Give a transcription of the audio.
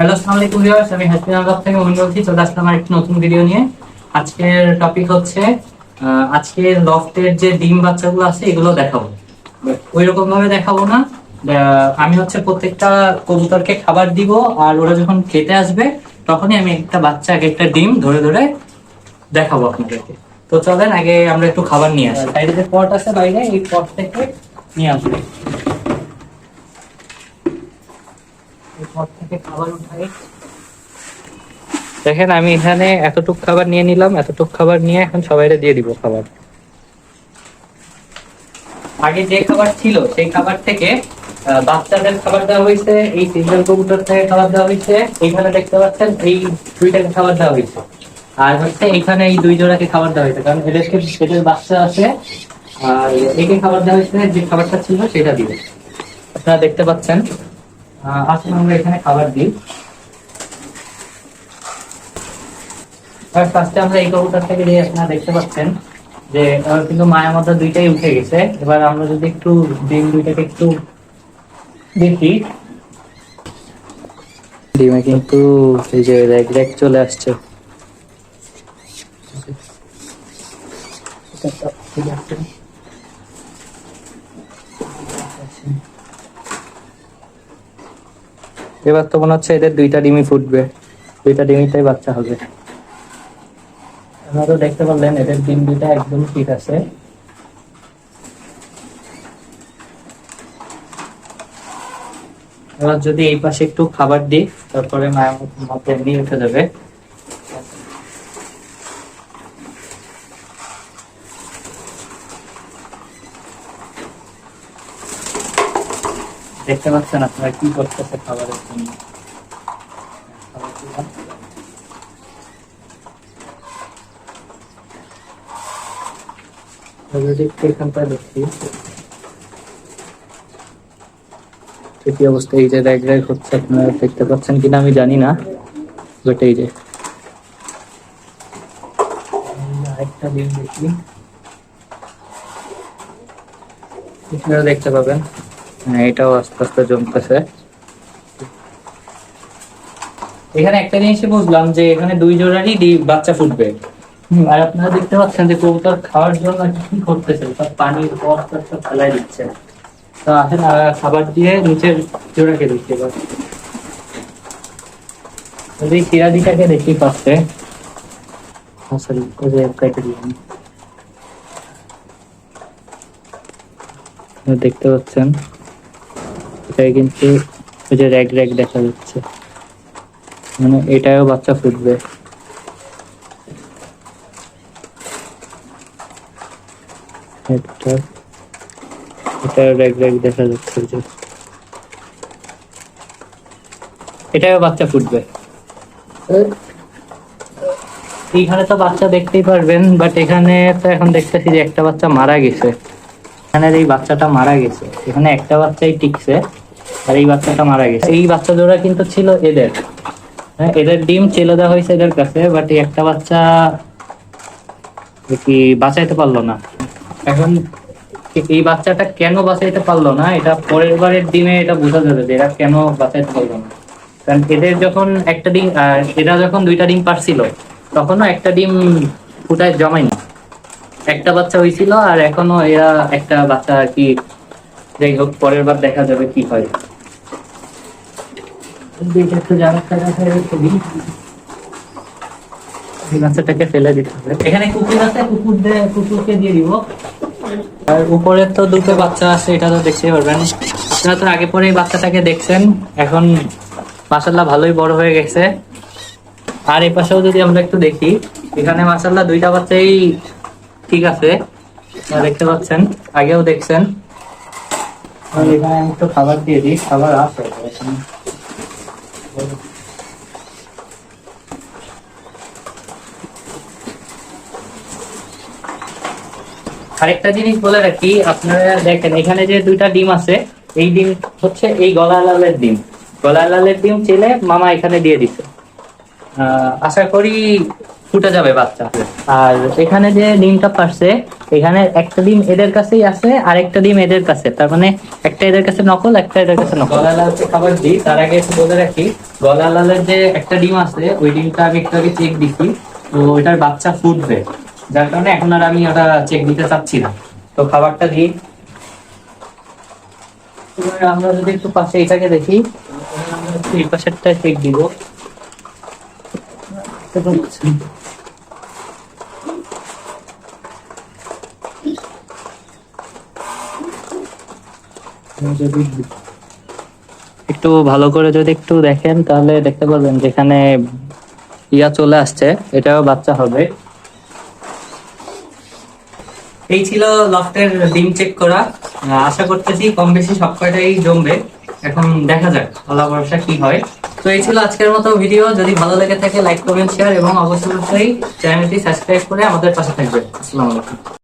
Hello আসসালামু আলাইকুম viewers আমি হাসিন আলম থেকে মনে বলছি চলে আসলাম একটি নতুন ভিডিও নিয়ে। আজকের টপিক হচ্ছে আজকে লফটের যে ডিম বাচ্চাগুলো আছে, এগুলো দেখাবো। ওই রকম ভাবে দেখাবো না। আমি হচ্ছে প্রত্যেকটা কবুতরকে খাবার দিব, আর ওরা যখন খেতে আসবে, তখনই আমি একটা বাচ্চা, এক একটা ডিম ধরে ধরে দেখাবো আপনাদেরকে। তো চলেন, আগে আমরা একটু খাবার নিয়ে আসি। বাইরে যে পট আছে, বাইরে এই পট থেকে নিয়ে আসবে। পট থেকে খাবার উঠাই। দেখেন আমি এখানে এতটুক খাবার নিয়ে নিলাম এতটুক খাবার নিয়ে এখন সবাইরে দিয়ে দিব খাবার। আগে যে খাবার ছিল সেই খাবার থেকে বাচ্চাদের খাবার দেওয়া হয়েছে এই সিঙ্গেল কবুতর থেকে খাবার দেওয়া হয়েছে এইখানে দেখতে পাচ্ছেন এই দুইটাকে খাবার দেওয়া হয়েছে। আর হচ্ছে এখানে এই দুই জোড়াকে খাবার দেওয়া হয়েছে কারণ এদেরকে এদের বাচ্চা আছে আর একে খাবার দেওয়া হয়েছে যে খাবারটা ছিল সেটা দিবে আপনারা দেখতে পাচ্ছেন আসুন আমরা এখানে খাবার দিই। ফার্স্টে আমরা এই কবুতর থেকে যে আপনারা দেখতে পাচ্ছেন যে কিন্তু মায়ের মধ্যে দুইটাই উঠে গেছে। এবার আমরা যদি একটু ডিম দুইটাকে একটু দেখি। ডিমে কিন্তু এই যে র্যাক র্যাক চলে আসছে। এবার তো মনে হচ্ছে এদের দুইটা ডিমি ফুটবে। দুইটা ডিমিটাই বাচ্চা হবে। আপনারা তো দেখতে পারলেন, এদের ডিম দুইটা একদম ঠিক আছে। এবার যদি এই পাশে একটু খাবার দিই, তারপরে মায়ের মতো এমনি উঠে যাবে। দেখতে পাচ্ছেন আপনারা কি করতেছে খাবারের জন্য? এখানটা কি অবস্থা এই যে র্যাগ র্যাগ হচ্ছে আপনারা দেখতে পাচ্ছেন কিনা আমি জানি না বাট এই যে। আরেকটা ডিম দেখি। আপনারা দেখতে পাবেন। এটাও আস্তে আস্তে জমতেছে। এখানে একটা জিনিসই বুঝলাম যে এখানে দুই জোড়ারই বাচ্চা ফুটবে। আর আপনারা দেখতে পাচ্ছেন যে কবুতর খাওয়ার জন্য কি করতেছে পানির ফেলাই দিচ্ছে। তো আসেন খাবার দিয়ে নিচের জোড়াকে দেখতে এবার। যদি দেখি ফার্স্টে সরি ওই দিলাম দেখতে পাচ্ছেন? এটাই কিন্তু ওই যে র্যাগ র্যাগ দেখা যাচ্ছে। মানে এটাও বাচ্চা ফুটবে। একটা এটা র্যাগ দেখা যাচ্ছে যে। এটাও বাচ্চা ফুটবে। এইখানে তো বাচ্চা দেখতেই পারবেন বাট এখানে তো এখন দেখতেছি যে একটা বাচ্চা মারা গেছে। এখানে এই বাচ্চাটা মারা গেছে। এখানে একটা বাচ্চাই টিকছে। আর এই বাচ্চাটা মারা গেছে। এই বাচ্চা জোড়া কিন্তু ছিল এদের। হ্যাঁ এদের ডিম চেলে দেওয়া হয়েছে এদের কাছে বাট একটা বাচ্চা কি বাঁচাইতে পারল না। এখন এই বাচ্চাটা কেন বাঁচাইতে পারল না? এটা পরের বারের ডিমে এটা বোঝা যাবে যে এরা কেন বাঁচাইতে পারল না। কারণ এদের যখন একটা ডিম এরা যখন দুইটা ডিম পারছিল, তখনও একটা ডিম ফুটায় জমায়নি। একটা বাচ্চা হয়েছিল আর এখনও এরা একটা বাচ্চা আর কি, যাই হোক, পরের বার দেখা যাবে কি হয়। আর উপরে তো দুটো বাচ্চা আছে, এটা তো পারবেন। আপনারা তো আগে পরে বাচ্চাটাকে দেখছেন। এখন মাসাল্লাহ ভালোই বড় হয়ে গেছে। আর এই পাশেও যদি আমরা একটু দেখি, এখানে মাসাল্লাহ দুইটা বাচ্চাই ঠিক আছে। দেখতে পাচ্ছেন, আগেও দেখছেন। এখানে আমি একটু খাবার দিয়ে দিই, খাবার আছে। আরেকটা জিনিস বলে রাখি, আপনারা দেখেন, এখানে যে দুইটা ডিম আছে, এই ডিম হচ্ছে এই গলা লালের ডিম। গলা লালের ডিম চেলে মামা এখানে দিয়ে দিচ্ছে আশা করি ফুটে যাবে বাচ্চা। আর এখানে যে ডিমটা পারছে, এখানে একটা ডিম এদের কাছেই আছে আর একটা ডিম এদের কাছে। তার মানে একটা এদের কাছে নকল, একটা এদের কাছে নকল। গলা খাবার দিই, তার আগে একটু বলে রাখি গলা যে একটা ডিম আছে, ওই ডিমটা আমি একটু আগে চেক দিছি, তো ওইটার বাচ্চা ফুটবে। যার কারণে এখন আর আমি ওটা চেক দিতে চাচ্ছি না। তো খাবারটা দিই। আমরা যদি একটু পাশে এটাকে দেখি এই পাশেরটা চেক দিব। একটু ভালো করে যদি একটু দেখেন, তাহলে দেখতে পারবেন যেখানে ইয়া চলে আসছে, এটাও বাচ্চা হবে। এই ছিল লফটের ডিম চেক করা। আশা করতেছি কম বেশি সব কয়টাই জমবে। এখন দেখা যাক, আল্লাহ ভরসা কি হয়। তো এই ছিল আজকের মতো ভিডিও যদি ভালো লেগে থাকে লাইক কমেন্ট শেয়ার এবং অবশ্যই অবশ্যই চ্যানেলটি সাবস্ক্রাইব করে আমাদের পাশে থাকবেন। আসসালামু আলাইকুম।